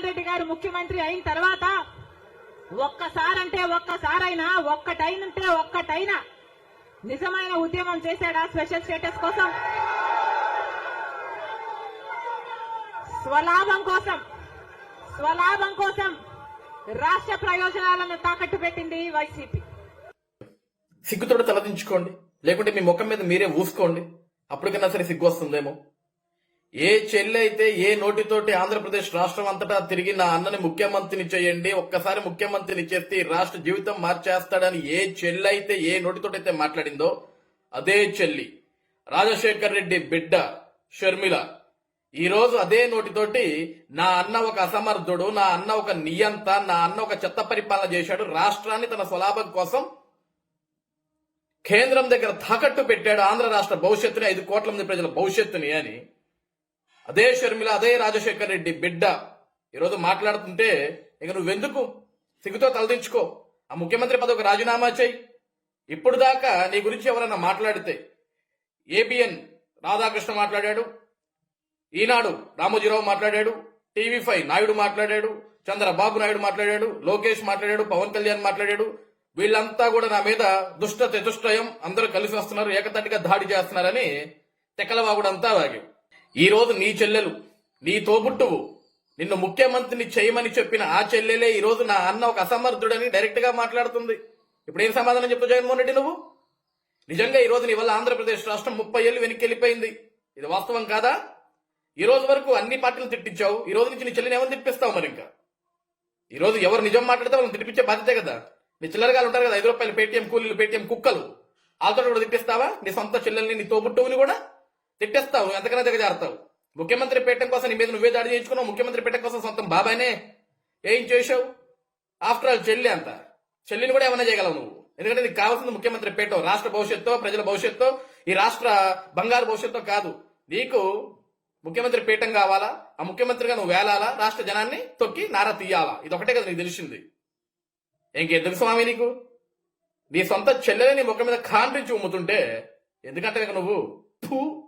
జగన్మోహన్ రెడ్డి గారు ముఖ్యమంత్రి అయిన తర్వాత ఒక్కసారంటే ఒక్కసారైనా ఒక్కటైనంటే ఒక్కటైనా నిజమైన ఉద్యమం చేశాడా స్పెషల్ స్టేటస్ కోసం? స్వలాభం కోసం స్వలాభం కోసం రాష్ట్ర ప్రయోజనాలను తాకట్టు పెట్టింది వైసీపీ. సిగ్గుతోడు తలదించుకోండి. లేకుంటే మీ ముఖం మీద మీరే ఊసుకోండి. అప్పటికన్నా సరే సిగ్గు వస్తుందేమో. ఏ చెల్లి అయితే ఏ నోటితోటి ఆంధ్రప్రదేశ్ రాష్ట్రం అంతటా తిరిగి నా అన్నని ముఖ్యమంత్రిని చేయండి ఒక్కసారి ముఖ్యమంత్రిని చేస్తే ఈ రాష్ట్ర జీవితం మార్చేస్తాడని ఏ చెల్లి అయితే ఏ నోటితోటైతే మాట్లాడిందో అదే చెల్లి. రాజశేఖర్ రెడ్డి బిడ్డ షర్మిల. ఈరోజు అదే నోటితోటి నా అన్న ఒక అసమర్థుడు నా అన్న ఒక నియంత నా అన్న ఒక చెత్త పరిపాలన చేశాడు రాష్ట్రాన్ని తన స్వలాభం కోసం కేంద్రం దగ్గర తాకట్టు పెట్టాడు ఆంధ్ర రాష్ట్ర భవిష్యత్తుని ఐదు కోట్ల మంది ప్రజల భవిష్యత్తుని అని. అదే షర్మిల అదే రాజశేఖర్ రెడ్డి బిడ్డ. ఈరోజు మాట్లాడుతుంటే ఇక నువ్వెందుకు? సిగ్గుతో తలదించుకో. ఆ ముఖ్యమంత్రి పదవికి రాజీనామా చేయి. ఇప్పుడు దాకా నీ గురించి ఎవరైనా మాట్లాడితే. ఏబిఎన్ రాధాకృష్ణ మాట్లాడాడు. ఈనాడు రామోజీరావు మాట్లాడాడు. టీవీ ఫైవ్ నాయుడు మాట్లాడాడు. చంద్రబాబు నాయుడు మాట్లాడాడు. లోకేష్ మాట్లాడాడు. పవన్ కళ్యాణ్ మాట్లాడాడు. వీళ్ళంతా కూడా నా మీద దుష్ట చతుష్టయం అందరూ కలిసి వస్తున్నారు. ఏకతటిగా దాడి చేస్తున్నారని తెక్కలవాగుడంతా వాగావు ఈరోజు నీ చెల్లెలు నీ తోబుట్టువు నిన్ను ముఖ్యమంత్రిని చేయమని చెప్పిన ఆ చెల్లెలే ఈ రోజు నా అన్న ఒక అసమర్థుడని డైరెక్ట్గా మాట్లాడుతుంది. ఇప్పుడు ఏం సమాధానం చెప్తావు జగన్మోహన్ రెడ్డి నువ్వు? నిజంగా ఈ రోజు నీ వల్ల ఆంధ్రప్రదేశ్ రాష్ట్రం ముప్పై ఏళ్ళు వెనక్కి వెళ్ళిపోయింది ఇది వాస్తవం కాదా? ఈ రోజు వరకు అన్ని పార్టీలు తిట్టించావు. ఈ రోజు నుంచి నీ చెల్లిని ఏమని తిప్పిస్తావు మరి ఇంకా? ఈ రోజు ఎవరు నిజం మాట్లాడితే వాళ్ళని తిప్పించే బాధ్యతే కదా? నీ చిల్లరగాలు ఉంటారు కదా ఐదు రూపాయలు పేటీఎం కూలీలు పేటీఎం కుక్కలు. వాళ్ళతో కూడా తిప్పిస్తావా నీ సొంత చెల్లెల్ని నీ తోబుట్టువుని కూడా? తిట్టేస్తావు ఎంతకన్నా దిగజారుతావు. ముఖ్యమంత్రి పీఠం కోసం నీ మీద నువ్వే దాడి చేయించుకున్నావు ముఖ్యమంత్రి పీఠం కోసం సొంతం బాబాయ్నే. ఏం చేసావు ఆఫ్టర్ ఆల్ చెల్లి అంత. చెల్లిని కూడా ఏమైనా చేయగలవు నువ్వు. ఎందుకంటే నీకు కావాల్సింది ముఖ్యమంత్రి పీఠం రాష్ట్ర భవిష్యత్తు ప్రజల భవిష్యత్తు ఈ రాష్ట్ర బంగారు భవిష్యత్తు కాదు. నీకు ముఖ్యమంత్రి పీఠం కావాలా? ఆ ముఖ్యమంత్రిగా నువ్వు వేలాలా? రాష్ట్ర జనాన్ని తొక్కి నారా తీయాలా? ఇది ఒకటే కదా నీకు తెలిసింది. ఇంకెందుకు స్వామి నీకు? నీ సొంత చెల్లెని నీ ముఖం మీద కాంపించి ఉమ్ముతుంటే ఎందుకంటే ఇక నువ్వు? ఫూ.